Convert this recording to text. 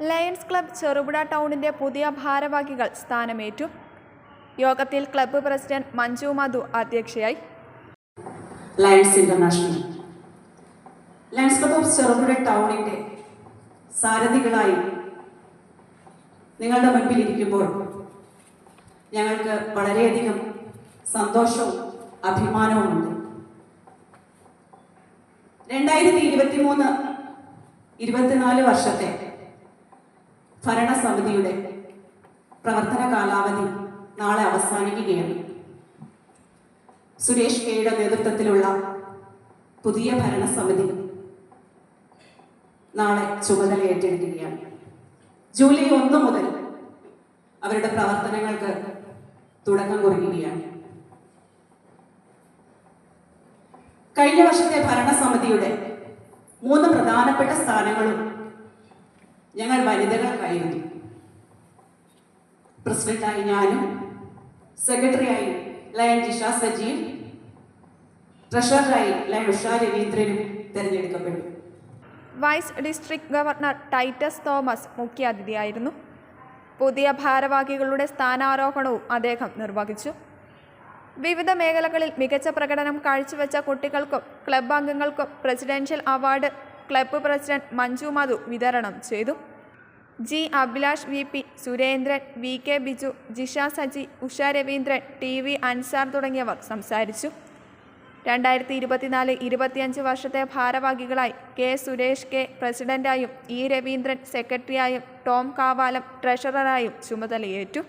Lions club Cherupuzha ടൗണിന്റെ പുതിയ ഭാരവാഹികൾ സ്ഥാനമേറ്റു. യോഗത്തിൽ ക്ലബ്ബ് പ്രസിഡന്റ് മഞ്ജു മധു അധ്യക്ഷയായി. Lions International. Lions Club of Cherupuzha ടൗണിന്റെ സാരഥികളായി നിങ്ങളുടെ മുൻപിൽ ഇരിക്കുമ്പോൾ ഞങ്ങൾക്ക് വളരെയധികം സന്തോഷവും അഭിമാനവുമുണ്ട്. രണ്ടായിരത്തി ഇരുപത്തി മൂന്ന് ഇരുപത്തിനാല് വർഷത്തെ ഭരണസമിതിയുടെ പ്രവർത്തന കാലാവധി നാളെ അവസാനിക്കുകയാണ്. സുരേഷ് കെയുടെ നേതൃത്വത്തിലുള്ള പുതിയ ഭരണസമിതി നാളെ ചുമതല ഏറ്റെടുക്കുകയാണ്. ജൂലൈ ഒന്ന് മുതൽ അവരുടെ പ്രവർത്തനങ്ങൾക്ക് തുടക്കം കുറിക്കുകയാണ്. കഴിഞ്ഞ വർഷത്തെ ഭരണസമിതിയുടെ മൂന്ന് പ്രധാനപ്പെട്ട സ്ഥാനങ്ങളും ഞങ്ങൾ വനിതകൾക്കായിരുന്നു. പ്രസിഡന്റായി ഞാനും സെക്രട്ടറിയായി ലയൻ ജിഷ സജീവ് ട്രഷററായി ലയൻ ഉഷ രവീന്ദ്രനും തിരഞ്ഞെടുക്കപ്പെട്ടു. Vice district governor Titus Thomas മുഖ്യാതിഥിയായിരുന്നു. പുതിയ ഭാരവാഹികളുടെ സ്ഥാനാരോഹണവും അദ്ദേഹം നിർവഹിച്ചു. വിവിധ മേഖലകളിൽ മികച്ച പ്രകടനം കാഴ്ചവെച്ച കുട്ടികൾക്കും ക്ലബ് അംഗങ്ങൾക്കും presidential award club president Manju Madhu വിതരണം ചെയ്തു. G Abhilash V P Surendran V K Biju Jisha Saji Usha Raveendran T V Ansar തുടങ്ങിയവർ സംസാരിച്ചു. രണ്ടായിരത്തി ഇരുപത്തിനാല് ഇരുപത്തിയഞ്ച് വർഷത്തെ ഭാരവാഹികളായി കെ സുരേഷ് കെ പ്രസിഡന്റായും ഇ രവീന്ദ്രൻ സെക്രട്ടറിയായും ടോം കാവാലം ട്രഷററായും ചുമതലയേറ്റു.